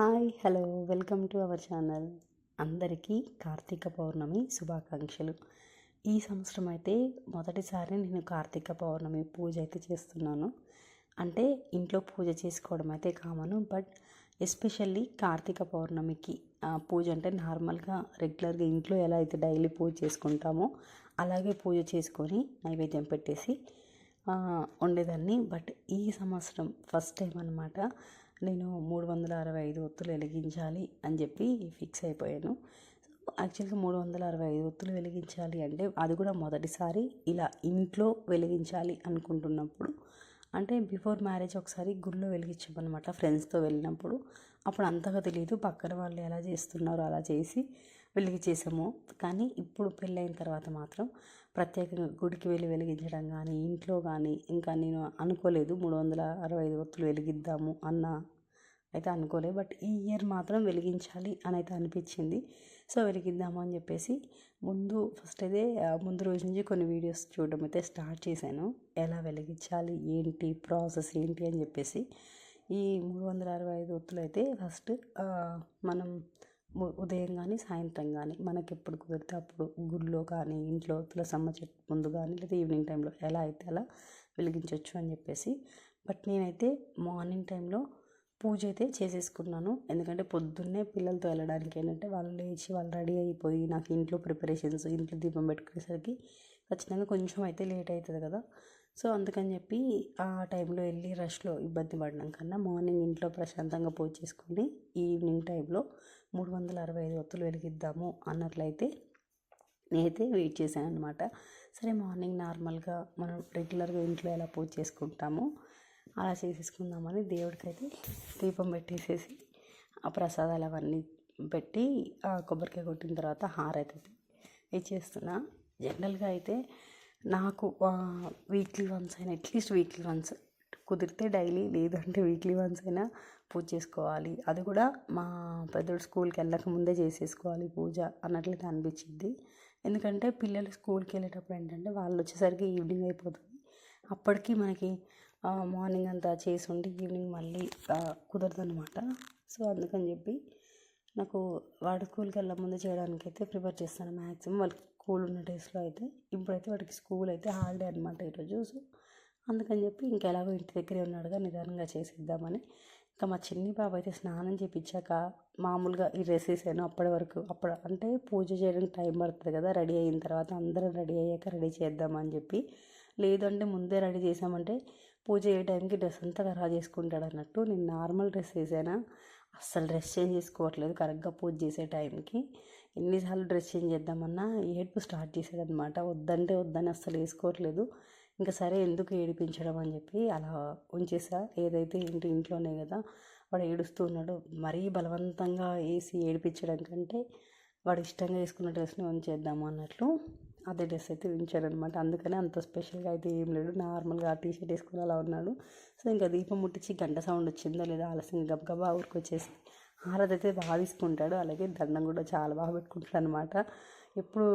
Hi hello welcome to our channel. అందరికీ కార్తీక పౌర్ణమి శుభాకాంక్షలు. ఈ సంవత్సరం అయితే మొదటిసారి నేను కార్తీక పౌర్ణమి పూజ అయితే చేస్తున్నాను. అంటే ఇంట్లో పూజ చేసుకోవడం అయితే కామను బట్ ఎస్పెషల్లీ కార్తీక పౌర్ణమికి పూజ అంటే నార్మల్గా రెగ్యులర్గా ఇంట్లో ఎలా అయితే డైలీ పూజ చేసుకుంటామో అలాగే పూజ చేసుకొని నైవేద్యం పెట్టేసి ఉండేదాన్ని బట్ ఈ సంవత్సరం ఫస్ట్ టైం అనమాట నేను మూడు వందల అరవై ఐదు ఒత్తులు వెలిగించాలి అని చెప్పి ఫిక్స్ అయిపోయాను. యాక్చువల్గా మూడు వందల అరవై ఐదు ఒత్తులు వెలిగించాలి అంటే అది కూడా మొదటిసారి ఇలా ఇంట్లో వెలిగించాలి అనుకుంటున్నప్పుడు. అంటే బిఫోర్ మ్యారేజ్ ఒకసారి గుళ్ళో వెలిగించామన్నమాట ఫ్రెండ్స్తో వెళ్ళినప్పుడు. అప్పుడు అంతగా తెలియదు పక్కన వాళ్ళు ఎలా చేస్తున్నారో అలా చేసి వెలిగించేసాము కానీ ఇప్పుడు పెళ్ళైన తర్వాత మాత్రం ప్రత్యేకంగా గుడికి వెళ్ళి వెలిగించడం కానీ ఇంట్లో కానీ ఇంకా నేను అనుకోలేదు. మూడు వందల అరవై ఐదు ఒత్తులు వెలిగిద్దాము అన్న అయితే అనుకోలేదు. బట్ ఈ ఇయర్ మాత్రం వెలిగించాలి అని అయితే అనిపించింది. సో వెలిగిద్దాము అని చెప్పేసి ముందు ఫస్ట్ అయితే ముందు రోజు నుంచి కొన్ని వీడియోస్ చూడడం అయితే స్టార్ట్ చేశాను. ఎలా వెలిగించాలి ఏంటి ప్రాసెస్ ఏంటి అని చెప్పేసి ఈ మూడు వందల అరవై ఐదు ఒత్తులు అయితే ఫస్ట్ మనం ఉదయం కానీ సాయంత్రం కానీ మనకి ఎప్పుడు కుదిరితే అప్పుడు గుడిలో కానీ ఇంట్లో తులసమ్మ చెట్టు ముందు కానీ లేదా ఈవినింగ్ టైంలో ఎలా అయితే అలా వెలిగించవచ్చు అని చెప్పేసి. బట్ నేనైతే మార్నింగ్ టైంలో పూజ అయితే చేసేసుకున్నాను. ఎందుకంటే పొద్దున్నే పిల్లలతో వెళ్ళడానికి ఏంటంటే వాళ్ళు లేచి వాళ్ళు రెడీ అయిపోయి నాకు ఇంట్లో ప్రిపరేషన్స్ ఇంట్లో దీపం పెట్టుకునేసరికి ఖచ్చితంగా కొంచెం అయితే లేట్ అవుతుంది కదా. సో అందుకని చెప్పి ఆ టైంలో వెళ్ళి రష్లో ఇబ్బంది పడడం కన్నా మార్నింగ్ ఇంట్లో ప్రశాంతంగా పూజ చేసుకొని ఈవినింగ్ టైంలో మూడు వందల అరవై ఐదు ఒత్తులు వెలిగిద్దాము అన్నట్లయితే నేనైతే వెయిట్ చేశాను అనమాట సరే మార్నింగ్ నార్మల్గా మనం రెగ్యులర్గా ఇంట్లో ఎలా పూజ చేసుకుంటామో అలా చేసేసుకుందామని దేవుడికైతే దీపం పెట్టేసేసి ఆ ప్రసాదాలు అవన్నీ పెట్టి ఆ కొబ్బరికాయ కొట్టిన తర్వాత హారైతుంది ఇచ్చేస్తున్నా జనరల్గా అయితే నాకు వీక్లీ వన్స్ అయినా అట్లీస్ట్ వీక్లీ వన్స్ కుదిరితే డైలీ లేదంటే వీక్లీ వన్స్ అయినా పూజ చేసుకోవాలి. అది కూడా మా పెద్దోడు స్కూల్కి వెళ్ళక ముందే చేసేసుకోవాలి పూజ అన్నట్లయితే అనిపించింది ఎందుకంటే పిల్లలు స్కూల్కి వెళ్ళేటప్పుడు ఏంటంటే వాళ్ళు వచ్చేసరికి ఈవినింగ్ అయిపోతుంది. అప్పటికి మనకి మార్నింగ్ అంతా చేసి ఉండి ఈవినింగ్ మళ్ళీ కుదరదు అనమాట సో అందుకని చెప్పి నాకు వాడు స్కూల్కి వెళ్ళే ముందు చేయడానికి అయితే ప్రిపేర్ చేస్తాను మ్యాక్సిమం వాళ్ళకి స్కూల్ ఉన్న డేస్లో అయితే ఇప్పుడైతే వాడికి స్కూల్ అయితే హాలిడే అనమాట ఈరోజు సో అందుకని చెప్పి ఇంకెలాగో ఇంటి దగ్గరే ఉన్నాడుగా నిదానంగా చేసేద్దామని. ఇంకా మా చిన్ని బాబు అయితే స్నానం చేయించాక మామూలుగా ఈ డ్రెస్ వేసాను అప్పటి వరకు. అప్పుడు అంటే పూజ చేయడానికి టైం పడుతుంది కదా రెడీ అయిన తర్వాత అందరం రెడీ అయ్యాక రెడీ చేద్దామని చెప్పి. లేదంటే ముందే రెడీ చేసామంటే పూజ అయ్యే టైంకి డ్రెస్ అంతా ఖరాబ్ చేసుకుంటాడు అన్నట్టు నేను నార్మల్ డ్రెస్ వేసానా. అస్సలు డ్రెస్ చేంజ్ చేసుకోవట్లేదు కరెక్ట్గా పూజ చేసే టైంకి. ఎన్నిసార్లు డ్రెస్ చేంజ్ చేద్దామన్నా ఏడుపు స్టార్ట్ చేసేదనమాట వద్దంటే వద్దని అస్సలు వేసుకోవట్లేదు. ఇంకా సరే ఎందుకు ఏడిపించడం అని చెప్పి అలా ఉంచేసా. ఏదైతే ఏంటి ఇంట్లోనే కదా వాడు ఏడుస్తూ ఉన్నాడు. మరీ బలవంతంగా వేసి ఏడిపించడం కంటే వాడు ఇష్టంగా వేసుకున్న డ్రెస్ని ఉంచేద్దాము అన్నట్లు అదే డ్రెస్ అయితే వించారు అనమాట అందుకనే అంత స్పెషల్గా అయితే ఏం లేడు. నార్మల్గా టీ షర్ట్ వేసుకుని అలా ఉన్నాడు. సో ఇంకా దీపం ముట్టించి గంట సౌండ్ వచ్చిందో లేదా ఆలస్యంగా గబగబా ఊరికి వచ్చేసి హారతి అయితే బాగా తీసుకుంటాడు అలాగే దండం కూడా చాలా బాగా పెట్టుకుంటాడు అనమాట ఎప్పుడు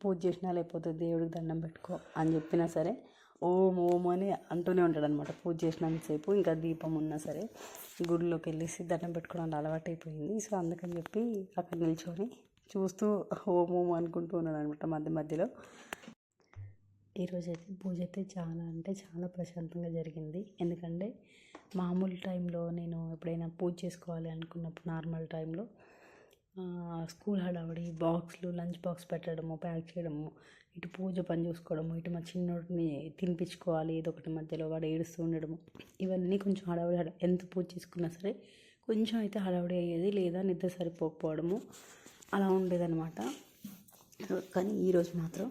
పూజ చేసినా లేకపోతే దేవుడికి దండం పెట్టుకో అని చెప్పినా సరే ఓం ఓం అని అంటూనే ఉంటాడు అనమాట పూజ చేసినంతసేపు ఇంకా దీపం ఉన్నా సరే గుడిలోకి వెళ్ళేసి దండం పెట్టుకోవడం అలవాటు అయిపోయింది. సో అందుకని చెప్పి అక్కడ నిల్చొని చూస్తూ ఓం ఓం అనుకుంటూ ఉన్నాడు అనమాట మధ్య మధ్యలో. ఈరోజు అయితే పూజ అయితే చాలా అంటే చాలా ప్రశాంతంగా జరిగింది. ఎందుకంటే మామూలు టైంలో నేను ఎప్పుడైనా పూజ చేసుకోవాలి అనుకున్నప్పుడు నార్మల్ టైంలో స్కూల్ హడావడి బాక్స్లు లంచ్ బాక్స్ పెట్టడము ప్యాక్ చేయడము ఇటు పూజ పని చూసుకోవడము ఇటు మా చిన్నోడిని తినిపించుకోవాలి ఏదో ఒకటి మధ్యలో వాడు ఏడుస్తూ ఉండడము. ఇవన్నీ కొంచెం హడావడి హడా ఎంత పూజ చేసుకున్నా సరే కొంచెం అయితే హడావడి అయ్యేది లేదా నిద్ర సరిపోకపోవడము అలా ఉండేదన్నమాట. కానీ ఈరోజు మాత్రం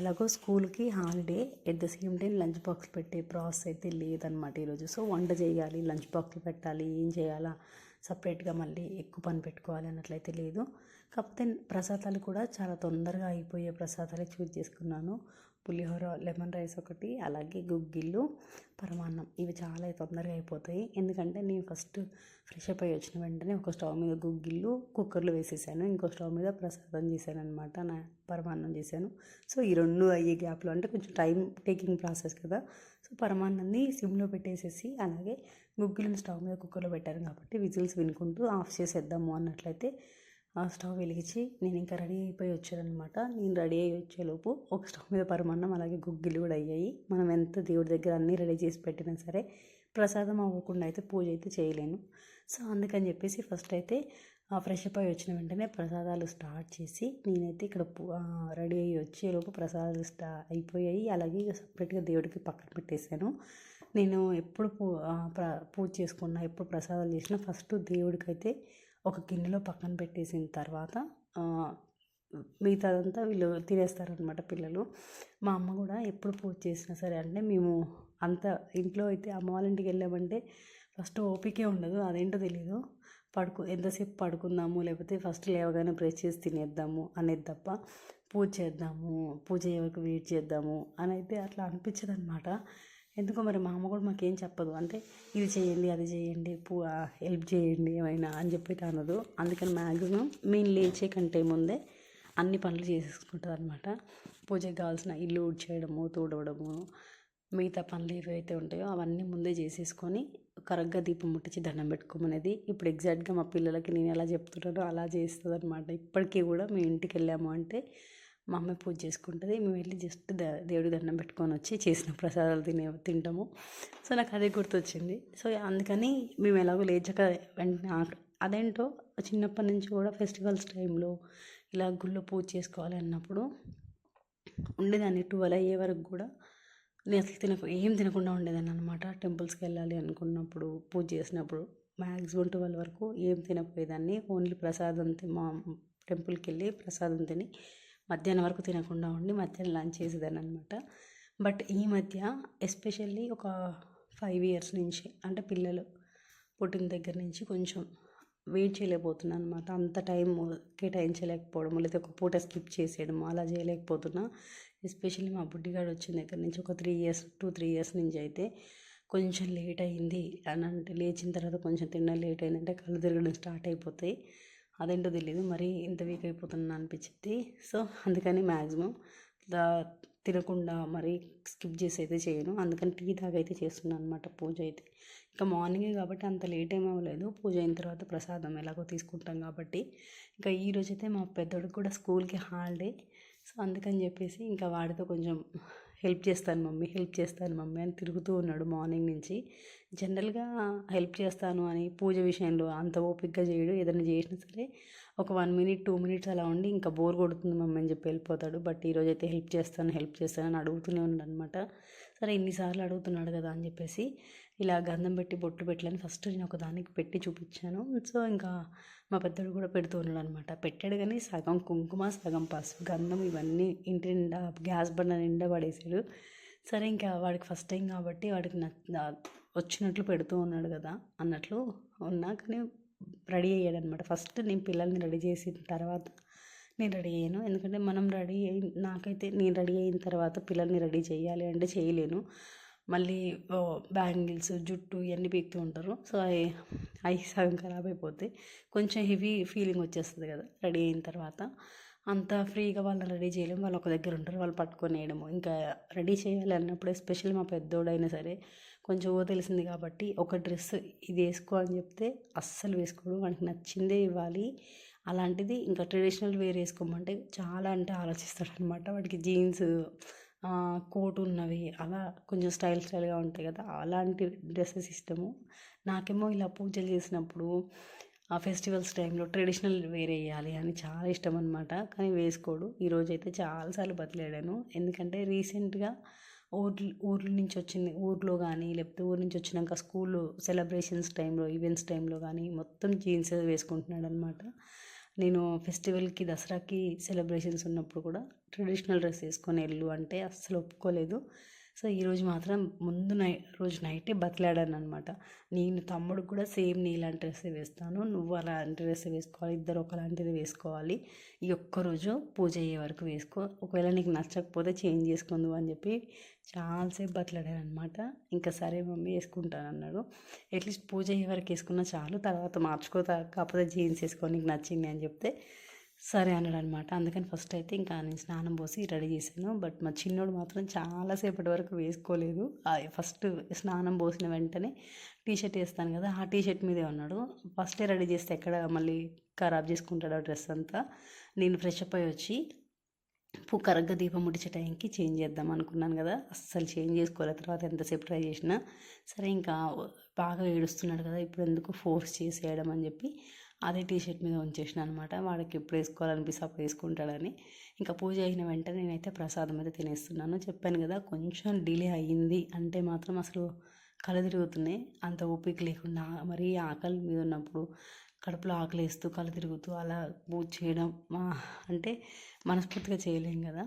ఎలాగో స్కూల్కి holiday at the same time lunch box పెట్టే ప్రాసెస్ అయితే లేదనమాట ఈరోజు సో వంట చేయాలి లంచ్ బాక్స్లు పెట్టాలి ఏం చేయాలా సపరేట్గా మళ్ళీ ఎక్కువ పని పెట్టుకోవాలి అన్నట్లయితే లేదు. కాకపోతే ప్రసాదాలు కూడా చాలా తొందరగా అయిపోయే ప్రసాదాలే చూజ్ చేసుకున్నాను. పులిహోర లెమన్ రైస్ ఒకటి అలాగే గుగ్గిళ్ళు పరమాన్నం ఇవి చాలా తొందరగా అయిపోతాయి. ఎందుకంటే నేను ఫస్ట్ ఫ్రెష్ అప్ అయ్యి వచ్చిన వెంటనే ఒక స్టవ్ మీద గుగ్గిళ్ళు కుక్కర్లో వేసేసాను. ఇంకో స్టవ్ మీద ప్రసాదం చేశాను అనమాట నా పరమాన్నం చేశాను. సో ఈ రెండు అయ్యే గ్యాప్లో అంటే కొంచెం టైం టేకింగ్ ప్రాసెస్ కదా. సో పరమాన్నంది సిమ్లో పెట్టేసేసి అలాగే గుగ్గిలను స్టవ్ మీద కుక్కర్లో పెట్టాను కాబట్టి విజిల్స్ వినుకుంటూ ఆఫ్ చేసేద్దాము అన్నట్లయితే ఆ స్టవ్ వెలిగించి నేను ఇంకా రెడీ అయిపోయి వచ్చానమాట నేను రెడీ అయ్యి వచ్చేలోపు ఒక స్టవ్ మీద పరమాన్నం అలాగే గుగ్గిలు కూడా అయ్యాయి. మనం ఎంత దేవుడి దగ్గర అన్నీ రెడీ చేసి పెట్టినా సరే ప్రసాదం అవ్వకుండా అయితే పూజ అయితే చేయలేను. సో అందుకని చెప్పేసి ఫస్ట్ అయితే ఆ ఫ్రెష్ అప్ అయ్యి వచ్చిన వెంటనే ప్రసాదాలు స్టార్ట్ చేసి నేనైతే ఇక్కడ రెడీ అయ్యి వచ్చేలోపు ప్రసాదాలు స్టా అయిపోయాయి. అలాగే సపరేట్గా దేవుడికి పక్కన పెట్టేశాను. నేను ఎప్పుడు పూ ప్ర పూజ చేసుకున్నా ఎప్పుడు ప్రసాదాలు చేసినా ఫస్ట్ దేవుడికైతే ఒక గిన్నెలో పక్కన పెట్టేసిన తర్వాత మిగతాదంతా వీళ్ళు తినేస్తారనమాట పిల్లలు. మా అమ్మ కూడా ఎప్పుడు పూజ చేసినా సరే అంటే మేము అంత ఇంట్లో అయితే అమ్మ వాళ్ళ ఇంటికి వెళ్ళామంటే ఫస్ట్ ఓపికే ఉండదు అదేంటో తెలీదు. పడుకో ఎంతసేపు పడుకుందాము లేకపోతే ఫస్ట్ లేవగానే బ్రష్ చేసి తినేద్దాము అనేది తప్ప పూజ చేద్దాము పూజ అయ్యే వెయిట్ చేద్దాము అని అయితే అట్లా అనిపించదు అనమాట ఎందుకో మరి మా అమ్మ కూడా మాకేం చెప్పదు. అంటే ఇది చేయండి అది చేయండి పూ హెల్ప్ చేయండి ఏమైనా అని చెప్పి అనదు. అందుకని మ్యాక్సిమం మేము లేచే కంటే ముందే అన్ని పనులు చేసేసుకుంటుంది అనమాట పూజకి కావాల్సిన ఇల్లు ఊడ్చేయడము తోడవడము మిగతా పనులు ఏవైతే ఉంటాయో అవన్నీ ముందే చేసేసుకొని కరెక్ట్గా దీపం ముట్టించి దండం పెట్టుకోమనేది. ఇప్పుడు ఎగ్జాక్ట్గా మా పిల్లలకి నేను ఎలా చెప్తున్నానో అలా చేస్తుంది అనమాట ఇప్పటికీ కూడా మేము ఇంటికి వెళ్ళాము అంటే మా అమ్మ పూజ చేసుకుంటుంది. మేము వెళ్ళి జస్ట్ దేవుడి దండం పెట్టుకొని వచ్చి చేసిన ప్రసాదాలు తినే తింటాము. సో నాకు అదే గుర్తొచ్చింది. సో అందుకని మేము ఎలాగో లేచక వెంటనే అదేంటో చిన్నప్పటి నుంచి కూడా ఫెస్టివల్స్ టైంలో ఇలా గుళ్ళో పూజ చేసుకోవాలి అన్నప్పుడు ఉండేదాన్ని. ట్వెల్వ్ అయ్యే వరకు కూడా నేను అసలు తినక ఏం తినకుండా ఉండేదాన్ని అనమాట టెంపుల్స్కి వెళ్ళాలి అనుకున్నప్పుడు పూజ చేసినప్పుడు మ్యాక్సిమం ట్వెల్వ్ వరకు ఏం తినకపోయేదాన్ని. ఓన్లీ ప్రసాదం మా టెంపుల్కి వెళ్ళి ప్రసాదం తిని మధ్యాహ్నం వరకు తినకుండా ఉండి మధ్యాహ్నం లంచ్ చేసేదాన్ని అనమాట బట్ ఈ మధ్య ఎస్పెషల్లీ ఒక ఫైవ్ ఇయర్స్ నుంచి అంటే పిల్లలు పుట్టిన దగ్గర నుంచి కొంచెం వెయిట్ చేయలేకపోతున్నాను అనమాట అంత టైం కేటాయించలేకపోవడం లేదా ఒక పూట స్కిప్ చేసేయడం అలా చేయలేకపోతున్నా. ఎస్పెషల్లీ మా బుడ్డిగాడు వచ్చిన దగ్గర నుంచి ఒక three years two three years నుంచి అయితే కొంచెం లేట్ అయింది. అని అంటే లేచిన తర్వాత కొంచెం తిన్న లేట్ అయిందంటే కళ్ళు తిరగడం స్టార్ట్ అయిపోతాయి. అదేంటో తెలియదు మరీ ఇంత వీక్ అయిపోతున్నా అనిపించింది. సో అందుకని మ్యాక్సిమం తినకుండా మరీ స్కిప్ చేసి అయితే చేయను. అందుకని టీ తాగైతే చేస్తున్నాను అనమాట పూజ అయితే. ఇంకా మార్నింగే కాబట్టి అంత లేట్ ఏం అవ్వలేదు. పూజ అయిన తర్వాత ప్రసాదం ఎలాగో తీసుకుంటాం కాబట్టి. ఇంకా ఈరోజు అయితే మా పెద్దోడికి కూడా స్కూల్కి హాలిడే సో అందుకని చెప్పేసి ఇంకా వాడితో కొంచెం హెల్ప్ చేస్తాను మమ్మీ హెల్ప్ చేస్తాను మమ్మీ అని తిరుగుతూ ఉన్నాడు మార్నింగ్ నుంచి. జనరల్గా హెల్ప్ చేస్తాను అని పూజ విషయంలో అంత ఓపిక్గా చేయడు ఏదైనా చేసినా సరే ఒక వన్ మినిట్ టూ మినిట్స్ అలా ఉండి ఇంకా బోర్ కొడుతుంది మమ్మీ అని చెప్పి వెళ్ళిపోతాడు బట్ ఈరోజు అయితే హెల్ప్ చేస్తాను హెల్ప్ చేస్తాను అని అడుగుతూనే ఉన్నాడు అనమాట సరే ఇన్నిసార్లు అడుగుతున్నాడు కదా అని చెప్పేసి ఇలా గంధం పెట్టి బొట్టు పెట్టలేని ఫస్ట్ నేను ఒక దానికి పెట్టి చూపించాను. సో ఇంకా మా పెద్దడు కూడా పెడుతూ ఉన్నాడు అనమాట పెట్టాడు కానీ సగం కుంకుమ సగం పసుపు గంధం ఇవన్నీ ఇంటి నిండా గ్యాస్ బండ నిండా పడేసాడు సరే ఇంకా వాడికి ఫస్ట్ టైం కాబట్టి వాడికి వచ్చినట్లు పెడుతూ ఉన్నాడు కదా అన్నట్లు ఉన్నా కానీ రెడీ అయ్యాడు అనమాట ఫస్ట్ నేను పిల్లల్ని రెడీ చేసిన తర్వాత నేను రెడీ అయ్యాను. ఎందుకంటే మనం రెడీ అయి నాకైతే నేను రెడీ అయిన తర్వాత పిల్లల్ని రెడీ చేయాలి అంటే చేయలేను. మళ్ళీ బ్యాంగిల్స్ జుట్టు ఇవన్నీ పీకుతూ ఉంటారు. సో అవి అవి సగం ఖరాబ్ అయిపోతాయి కొంచెం హెవీ ఫీలింగ్ వచ్చేస్తుంది కదా రెడీ అయిన తర్వాత. అంత ఫ్రీగా వాళ్ళని రెడీ చేయలేము. వాళ్ళు ఒక దగ్గర ఉంటారు వాళ్ళు పట్టుకొని వేయడము. ఇంకా రెడీ చేయాలి అన్నప్పుడు స్పెషల్ మా పెద్దోడైనా సరే కొంచెం ఓ తెలిసింది కాబట్టి ఒక డ్రెస్ ఇది వేసుకో అని చెప్తే అస్సలు వేసుకోడు. వానికి నచ్చిందే ఇవ్వాలి. అలాంటిది ఇంకా ట్రెడిషనల్ వేర్ వేసుకోమంటే చాలా అంటే ఆలోచిస్తాడు అనమాట వాడికి జీన్స్ కోట్ ఉన్నవి అలా కొంచెం స్టైల్ స్టైల్గా ఉంటాయి కదా అలాంటి డ్రెస్సెస్ ఇష్టము. నాకేమో ఇలా పూజలు చేసినప్పుడు ఆ ఫెస్టివల్స్ టైంలో ట్రెడిషనల్ వేర్ వేయాలి అని చాలా ఇష్టం అనమాట కానీ వేసుకోడు. ఈరోజు అయితే చాలాసార్లు బతిలాడాను. ఎందుకంటే రీసెంట్గా ఊర్లు ఊర్ల నుంచి వచ్చింది ఊర్లో కానీ లేకపోతే ఊరి నుంచి వచ్చినాక స్కూల్ సెలబ్రేషన్స్ టైంలో ఈవెంట్స్ టైంలో కానీ మొత్తం జీన్స్ వేసుకుంటున్నాడు అనమాట నేను ఫెస్టివల్కి దసరాకి సెలబ్రేషన్స్ ఉన్నప్పుడు కూడా ట్రెడిషనల్ డ్రెస్ వేసుకొని వెళ్ళు అంటే అస్సలు ఒప్పుకోలేదు. సో ఈరోజు మాత్రం ముందు నై రోజు నైటే బతిలాడాను అనమాట నేను తమ్ముడు కూడా సేమ్ నీ ఇలాంటి డ్రెస్ వేస్తాను. నువ్వు అలాంటి డ్రెస్ వేసుకోవాలి. ఇద్దరు ఒకలాంటిది వేసుకోవాలి. ఈ ఒక్కరోజు పూజ అయ్యే వరకు వేసుకో. ఒకవేళ నీకు నచ్చకపోతే చేంజ్ చేసుకుందు అని చెప్పి చాలాసేపు బతిలాడాను అనమాట ఇంకా సరే మమ్మీ వేసుకుంటాను అన్నాడు అట్లీస్ట్ పూజ అయ్యే వరకు వేసుకున్నా చాలు. తర్వాత మార్చుకో కాకపోతే జీన్స్ వేసుకో నీకు నచ్చింది అని చెప్తే సరే అన్నాడు అనమాట అందుకని ఫస్ట్ అయితే ఇంకా నేను స్నానం పోసి రెడీ చేశాను. బట్ మా చిన్నోడు మాత్రం చాలాసేపటి వరకు వేసుకోలేదు. ఫస్ట్ స్నానం పోసిన వెంటనే టీ షర్ట్ వేస్తాను కదా ఆ టీ షర్ట్ మీదే ఉన్నాడు. ఫస్టే రెడీ చేస్తే ఎక్కడ మళ్ళీ ఖరాబ్ చేసుకుంటాడు ఆ డ్రెస్ అంతా. నేను ఫ్రెష్ అప్ అయ్యి వచ్చి కరగ్గా దీపం ముట్టించే టైంకి చేంజ్ చేద్దాం అనుకున్నాను కదా. అస్సలు చేంజ్ చేసుకోలే. తర్వాత ఎంతసేపు ట్రై చేసినా సరే ఇంకా బాగా ఏడుస్తున్నాడు కదా ఇప్పుడు ఎందుకు ఫోర్స్ చేసి వేయడం అని చెప్పి అదే టీ షర్ట్ మీద ఉంచేసిన అనమాట వాడికి ఎప్పుడు వేసుకోవాలనిపిస్తే అప్పుడు వేసుకుంటాడని. ఇంకా పూజ అయిన వెంటనే నేనైతే ప్రసాదం అయితే తినేస్తున్నాను. చెప్పాను కదా కొంచెం డిలే అయ్యింది అంటే మాత్రం అసలు కళ్ళు తిరుగుతున్నాయి. అంత ఓపిక లేకుండా మరీ ఆకలి మీద ఉన్నప్పుడు కడుపులో ఆకలేస్తూ కళ్ళు తిరుగుతూ అలా పూజ చేయడం అంటే మనస్ఫూర్తిగా చేయలేం కదా.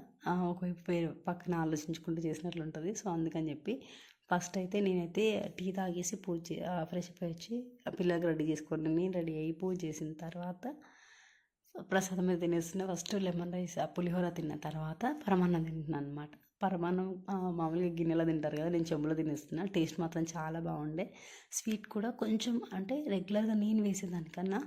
ఒకవైపు పక్కన ఆలోచించుకుంటూ చేసినట్లు ఉంటుంది. సో అందుకని చెప్పి ఫస్ట్ అయితే నేనైతే టీ తాగేసి పూజ ఫ్రెష్ అప్ వచ్చి ఆ పిల్లలకి రెడీ చేసుకొని నేను రెడీ అయ్యి పూజ చేసిన తర్వాత ప్రసాదం మీద తినేస్తున్నా ఫస్ట్ లెమన్ రైస్ ఆ పులిహోర తిన్న తర్వాత పరమాన్నం తింటున్నాను అనమాట పరమాన్నం మామూలుగా గిన్నెలో తింటారు కదా నేను చెంబులో తినేస్తున్నా. టేస్ట్ మాత్రం చాలా బాగుండే. స్వీట్ కూడా కొంచెం అంటే రెగ్యులర్గా నేను వేసేదానికన్నా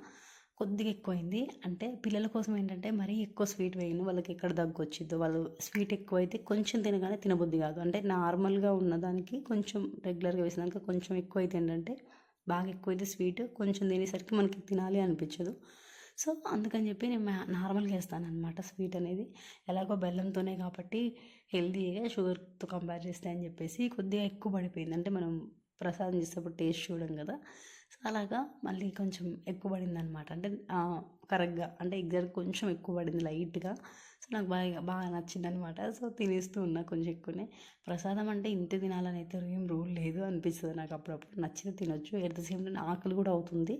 కొద్దిగా ఎక్కువైంది. అంటే పిల్లల కోసం ఏంటంటే మరీ ఎక్కువ స్వీట్ వేయను. వాళ్ళకి ఎక్కడ దగ్గు వచ్చిద్దో వాళ్ళు స్వీట్ ఎక్కువైతే కొంచెం తినగానే తినబుద్ధి కాదు. అంటే నార్మల్గా ఉన్నదానికి కొంచెం రెగ్యులర్గా వేసినాక కొంచెం ఎక్కువైతే ఏంటంటే బాగా ఎక్కువైతే స్వీట్ కొంచెం తినేసరికి మనకి తినాలి అనిపించదు. సో అందుకని చెప్పి నేను నార్మల్గా వేస్తాను అనమాట స్వీట్ అనేది. ఎలాగో బెల్లంతోనే కాబట్టి హెల్తీగా షుగర్తో కంపేర్ చేస్తే అని చెప్పేసి కొద్దిగా ఎక్కువ పడిపోయింది. అంటే మనం ప్రసాదం చేసేటప్పుడు టేస్ట్ చూడడం కదా. సో అలాగా మళ్ళీ కొంచెం ఎక్కువ పడింది అనమాట అంటే కరెక్ట్గా అంటే ఎగ్జాక్ట్ కొంచెం ఎక్కువ పడింది లైట్గా. సో నాకు బాగా బాగా నచ్చింది అనమాట సో తినేస్తూ ఉన్నా కొంచెం ఎక్కువనే. ప్రసాదం అంటే ఇంత తినాలని అయితే ఏం రూల్ లేదు అనిపిస్తుంది నాకు అప్పుడప్పుడు. నచ్చితే తినొచ్చు. ఎట్ ద సేమ్ టైం ఆకలి కూడా అవుతుంది.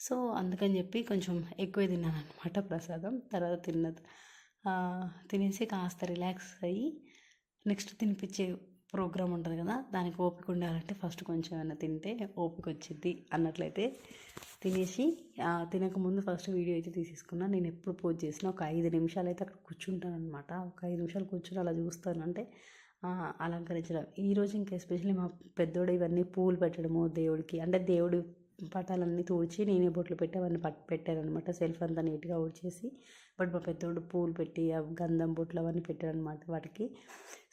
సో అందుకని చెప్పి కొంచెం ఎక్కువే తిన్నాను అనమాట ప్రసాదం. తర్వాత తిన్న తినేసి కాస్త రిలాక్స్ అయ్యి నెక్స్ట్ తినిపించే ప్రోగ్రామ్ ఉంటుంది కదా దానికి ఓపిక ఉండాలంటే ఫస్ట్ కొంచెం ఏమైనా తింటే ఓపిక వచ్చింది అన్నట్లయితే తినేసి తినకముందు ఫస్ట్ వీడియో అయితే తీసేసుకున్నా. నేను ఎప్పుడు పోజ్ చేసినా ఒక ఐదు నిమిషాలు అయితే అక్కడ కూర్చుంటాను అనమాట ఒక ఐదు నిమిషాలు కూర్చుని అలా చూస్తాను అంటే అలంకరించడం. ఈరోజు ఇంకా ఎస్పెషల్లీ మా పెద్దోడు ఇవన్నీ పూలు పెట్టడము దేవుడికి అంటే దేవుడు పటాలన్నీ తుడిచి నేనే బొట్లు పెట్టి అవన్నీ పట్టు అనమాట సెల్ఫ్ అంతా నీట్గా ఊడ్చేసి బట్ మా పెద్దోడు పూలు పెట్టి ఆ గంధం బొట్లు అవన్నీ పెట్టారనమాట వాటికి.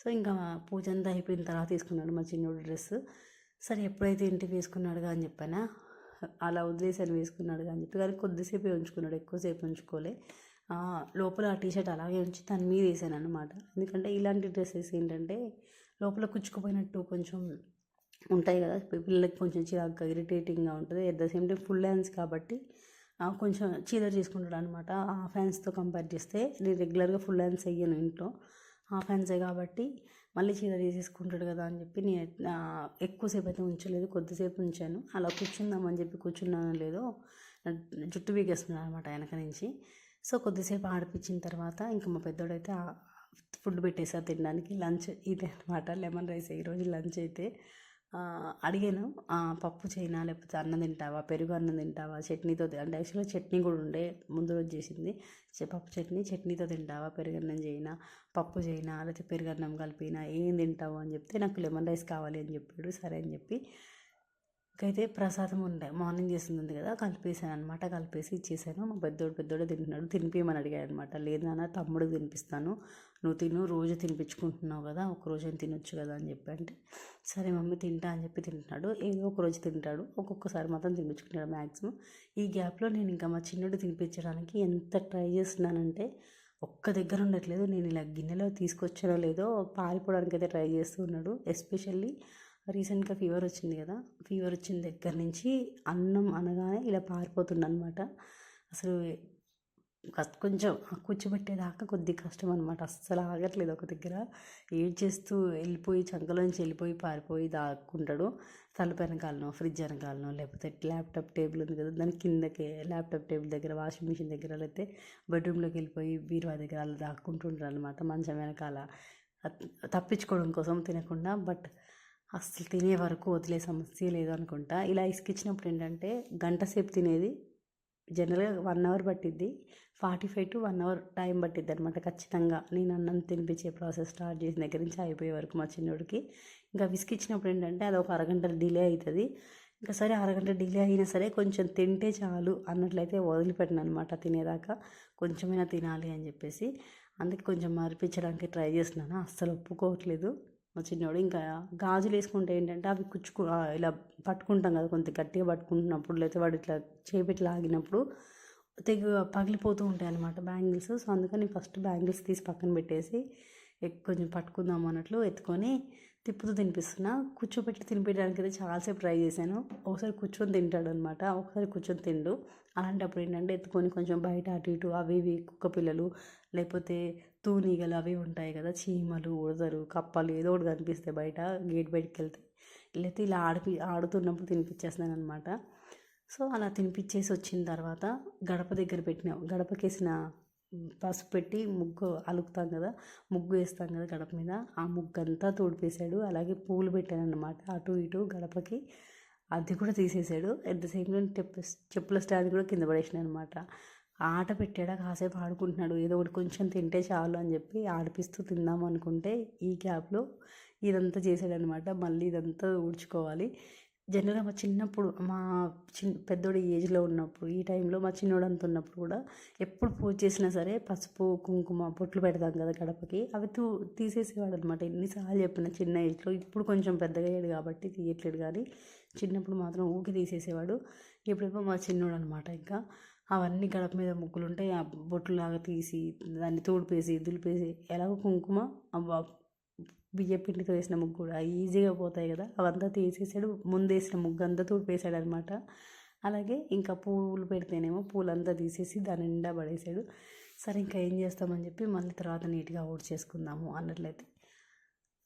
సో ఇంకా పూజ అంతా అయిపోయిన తర్వాత తీసుకున్నాడు మా చిన్నోడు డ్రెస్. సరే ఎప్పుడైతే ఇంటికి వేసుకున్నాడుగా అని చెప్పానా? అలా వదిలేసాను వేసుకున్నాడుగా అని చెప్పి కానీ కొద్దిసేపే ఉంచుకున్నాడు ఎక్కువసేపు ఉంచుకోలే. లోపల ఆ టీషర్ట్ అలాగే ఉంచి దాని మీద వేసాను అనమాట ఎందుకంటే ఇలాంటి డ్రెస్సెస్ ఏంటంటే లోపల కుచ్చుకుపోయినట్టు కొంచెం ఉంటాయి కదా. పిల్లలకి కొంచెం చిరాకుగా ఇరిటేటింగ్గా ఉంటుంది. At the same time full hands కాబట్టి కొంచెం చీదర్ చేసుకుంటాడు అనమాట హాఫ్ హ్యాండ్స్తో కంపేర్ చేస్తే నేను రెగ్యులర్గా ఫుల్ హ్యాండ్స్ అయ్యాను ఇంట్లో. హాఫ్ హ్యాండ్సే కాబట్టి మళ్ళీ చీదర్ చేసేసుకుంటాడు కదా అని చెప్పి నేను ఎక్కువసేపు అయితే ఉంచలేదు. కొద్దిసేపు ఉంచాను. అలా కూర్చుందామని చెప్పి కూర్చున్నాను లేదో జుట్టు బీగేస్తున్నాను అనమాట వెనక నుంచి. సో కొద్దిసేపు ఆడిపించిన తర్వాత ఇంకా మా పెద్దోడైతే ఫుడ్ పెట్టేసా తినడానికి. లంచ్ ఇదే అనమాట లెమన్ రైస్ ఈరోజు లంచ్ అయితే. అడిగాను. పప్పు చేయనా లేకపోతే అన్నం తింటావా? పెరుగు అన్నం తింటావా? చట్నీతో అంటే యాక్చువల్గా చట్నీ కూడా ఉండే ముందు రోజు చేసింది. పప్పు చట్నీ చట్నీతో తింటావా? పెరుగన్నం చేయనా పప్పు చేయనా లేకపోతే పెరుగన్నం కలిపినా ఏం తింటావు? అని చెప్తే నాకు లెమన్ రైస్ కావాలి అని చెప్పాడు. సరే అని చెప్పి అయితే ప్రసాదం ఉండే. మార్నింగ్ చేసింది ఉంది కదా కలిపేసాను అనమాట కలిపేసి ఇచ్చేసాను. మా పెద్దోడు పెద్దోడే తింటున్నాడు. తినిపించమని అడిగాడు అనమాట లేదు నాన్న తమ్ముడికి తినిపిస్తాను. నువ్వు తిను రోజు తినిపించుకుంటున్నావు కదా ఒకరోజు తినొచ్చు కదా అని చెప్పి అంటే సరే మమ్మీ తింటా అని చెప్పి తింటున్నాడు. ఏదో ఒక రోజు తింటాడు. ఒక్కొక్కసారి మాత్రం తినిపించుకుంటాడు మ్యాక్సిమం ఈ గ్యాప్లో నేను ఇంకా మా చిన్నోడు తినిపించడానికి ఎంత ట్రై చేస్తున్నానంటే ఒక్క దగ్గర ఉండట్లేదు. నేను ఇలా గిన్నెలో తీసుకొచ్చానో లేదో పారిపోవడానికి అయితే ట్రై చేస్తూ ఉన్నాడు. ఎస్పెషల్లీ రీసెంట్గా ఫీవర్ వచ్చింది కదా ఫీవర్ వచ్చిన దగ్గర నుంచి అన్నం అనగానే ఇలా పారిపోతుండనమాట అసలు కొంచెం కూర్చోబెట్టేదాకా కొద్ది కష్టం అనమాట అస్సలు ఆగట్లేదు ఒక దగ్గర. ఏం చేస్తూ వెళ్ళిపోయి చంకలోంచి వెళ్ళిపోయి పారిపోయి దాక్కుంటాడు. తలుపు వెనకాలనో ఫ్రిడ్జ్ వెనకాలనో లేకపోతే ల్యాప్టాప్ టేబుల్ ఉంది కదా దాని కిందకి ల్యాప్టాప్ టేబుల్ దగ్గర వాషింగ్ మిషన్ దగ్గర లేకపోతే బెడ్రూమ్లోకి వెళ్ళిపోయి బీరువా దగ్గర అలా దాక్కుంటుంటారు అనమాట మంచం వెనకాల. తప్పించుకోవడం కోసం తినకుండా బట్ అసలు తినే వరకు వదిలే సమస్య లేదు అనుకుంటా. ఇలా ఇసుకిచ్చినప్పుడు ఏంటంటే గంట సేపు తినేది. జనరల్గా వన్ అవర్ పట్టిద్ది. Forty five to one hour time పట్టిద్ది అనమాట ఖచ్చితంగా. నేను అన్నం తినిపించే ప్రాసెస్ స్టార్ట్ చేసిన దగ్గర నుంచి అయిపోయే వరకు మా చిన్నోడికి. ఇంకా విసికిచ్చినప్పుడు ఏంటంటే అది ఒక అరగంట డిలే అవుతుంది ఇంకా సరే అరగంట డిలే అయినా సరే కొంచెం తింటే చాలు అన్నట్లయితే వదిలిపెట్టిన అనమాట తినేదాకా. కొంచెమైనా తినాలి అని చెప్పేసి. అందుకే కొంచెం మరిపించడానికి ట్రై చేస్తున్నాను. అస్సలు ఒప్పుకోవట్లేదు. మా చిన్నోడు ఇంకా గాజులు వేసుకుంటే ఏంటంటే అవి కుచ్చుకు ఇలా పట్టుకుంటాం కదా కొంత గట్టిగా పట్టుకుంటున్నప్పుడు లేకపోతే వాడు ఇట్లా చేపెట్టి లాగినప్పుడు తెగ పగిలిపోతూ ఉంటాయి అన్నమాట బ్యాంగిల్స్. సో అందుకని ఫస్ట్ బ్యాంగిల్స్ తీసి పక్కన పెట్టేసి కొంచెం పట్టుకుందాం అన్నట్లు ఎత్తుకొని తిప్పుతూ తినిపిస్తున్నా. కూర్చోబెట్టి తినిపించడానికి అయితే చాలాసేపు ట్రై చేశాను. ఒకసారి కూర్చొని తింటాడు అనమాట ఒకసారి కూర్చొని తిండు. అలాంటప్పుడు ఏంటంటే ఎత్తుకొని కొంచెం బయట అటు ఇటు అవి ఇవి కుక్క పిల్లలు లేకపోతే తూనీగలు అవి ఉంటాయి కదా. చీమలు ఉడతలు కప్పలు ఏదో ఒకటి కనిపిస్తాయి బయట గేట్ బయటకు వెళ్తే. లేకపోతే ఇలా ఆడిపి ఆడుతున్నప్పుడు తినిపించేస్తాను అనమాట సో అలా తినిపించేసి వచ్చిన తర్వాత గడప దగ్గర పెట్టిన గడపకేసిన పసుపు పెట్టి ముగ్గు అలుకుతాం కదా. ముగ్గు వేస్తాం కదా గడప మీద. ఆ ముగ్గు అంతా తోడిపేశాడు. అలాగే పూలు పెట్టాను అనమాట అటు ఇటు గడపకి. అది కూడా తీసేసాడు అట్ ద సేమ్ టైం చెప్పుల స్టాండ్ కూడా కింద పడేసిన అనమాట ఆట పెట్టాడా కాసేపు ఆడుకుంటున్నాడు. ఏదో ఒకటి కొంచెం తింటే చాలు అని చెప్పి ఆడిపిస్తూ తిందాం అనుకుంటే ఈ గ్యాప్లో ఇదంతా చేశాడనమాట మళ్ళీ ఇదంతా ఊడ్చుకోవాలి. జనరల్గా మా చిన్నప్పుడు మా చిన్న పెద్దోడు ఏజ్లో ఉన్నప్పుడు ఈ టైంలో మా చిన్నోడు అంత ఉన్నప్పుడు కూడా ఎప్పుడు పూజ చేసినా సరే పసుపు కుంకుమ బొట్లు పెడతాం కదా గడపకి. అవి తూ తీసేసేవాడు అనమాట ఎన్నిసార్లు చెప్పిన చిన్న ఏజ్లో ఇప్పుడు కొంచెం పెద్దగా అయ్యాడు కాబట్టి తీయట్లేడు కానీ చిన్నప్పుడు మాత్రం ఊకి తీసేసేవాడు. ఎప్పుడెప్పుడు మా చిన్నోడు అనమాట ఇంకా. అవన్నీ గడప మీద ముగ్గులు ఉంటాయి ఆ బొట్టులాగా తీసి దాన్ని తోడిపేసి దులిపేసి ఎలాగో కుంకుమ ఆ బియ్య పిండితో వేసిన ముగ్గు కూడా ఈజీగా పోతాయి కదా. అవంతా తీసేసాడు ముందేసిన ముగ్గు అంతా తూడిపేసాడు అనమాట అలాగే ఇంకా పూలు పెడితేనేమో పూలంతా తీసేసి దాని నిండా పడేసాడు. సరే ఇంకా ఏం చేస్తామని చెప్పి మళ్ళీ తర్వాత నీట్గా చేసుకుందాము అన్నట్లయితే.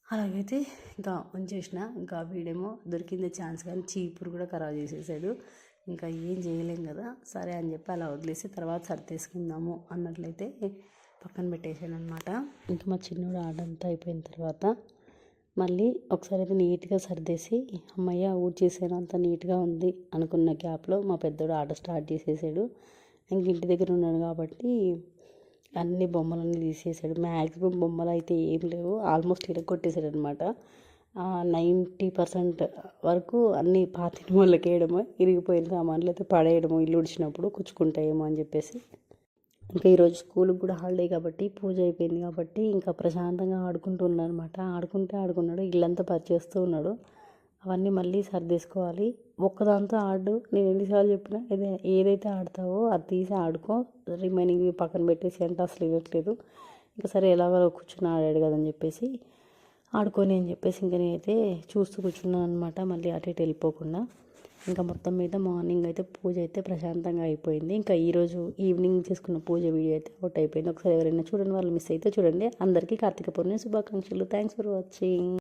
అలాగైతే ఇంకా ఉంచేసిన ఇంకా వీడేమో దొరికిందే ఛాన్స్ కానీ చీపురు కూడా ఖరాబ్ చేసేసాడు. ఇంకా ఏం చేయలేం కదా. సరే అని చెప్పి అలా వదిలేసి తర్వాత సర్దేసుకుందాము అన్నట్లయితే పక్కన పెట్టేసాను అనమాట ఇంకా మా చిన్నోడు ఆడంతా అంతా అయిపోయిన తర్వాత మళ్ళీ ఒకసారి అయితే నీట్గా సర్దేసి అమ్మయ్య ఊడ్చేసాను అంత నీట్గా ఉంది అనుకున్న గ్యాప్లో మా పెద్దోడు ఆట స్టార్ట్ చేసేసాడు. ఇంక ఇంటి దగ్గర ఉన్నాడు కాబట్టి అన్ని బొమ్మలన్నీ తీసేసాడు. మ్యాక్సిమం బొమ్మలు అయితే ఏం లేవు. ఆల్మోస్ట్ ఇరగొట్టేసాడు అనమాట నైంటీ పర్సెంట్ వరకు అన్ని పాతిన వాళ్ళకి వేయడము ఇరిగిపోయిన సామాన్లు అయితే పడేయడము ఇల్లు ఉడిచినప్పుడు కుచ్చుకుంటాయేమో అని చెప్పేసి. ఇంకా ఈరోజు స్కూల్కి కూడా హాలిడే కాబట్టి పూజ అయిపోయింది కాబట్టి ఇంకా ప్రశాంతంగా ఆడుకుంటూ అనమాట ఆడుకుంటే ఆడుకున్నాడు ఇల్లంతా పరిచేస్తూ ఉన్నాడు. అవన్నీ మళ్ళీ సర్దేసుకోవాలి. ఒక్కదాంతో ఆడు. నేను ఎన్నిసార్లు చెప్పినా ఏదే ఏదైతే ఆడతావో అది తీసి ఆడుకో. రిమైనింగ్ పక్కన పెట్టేసి అంటే అసలు ఇవ్వట్లేదు. ఇంకా సరే ఎలాగో కూర్చొని ఆడాడు కదని చెప్పేసి. ఆడుకొని అని చెప్పేసి ఇంకా నేనైతే చూస్తూ కూర్చున్నాను అనమాట మళ్ళీ అటు ఇటు వెళ్ళిపోకుండా. ఇంకా మొత్తం మీద మార్నింగ్ అయితే పూజ అయితే ప్రశాంతంగా అయిపోయింది. ఇంకా ఈరోజు ఈవినింగ్ చేసుకున్న పూజ వీడియో అయితే అవుట్ అయిపోయింది. ఒకసారి ఎవరైనా చూడండి వాళ్ళు మిస్ అయితే చూడండి. అందరికీ కార్తీక పౌర్ణమి శుభాకాంక్షలు. Thanks for watching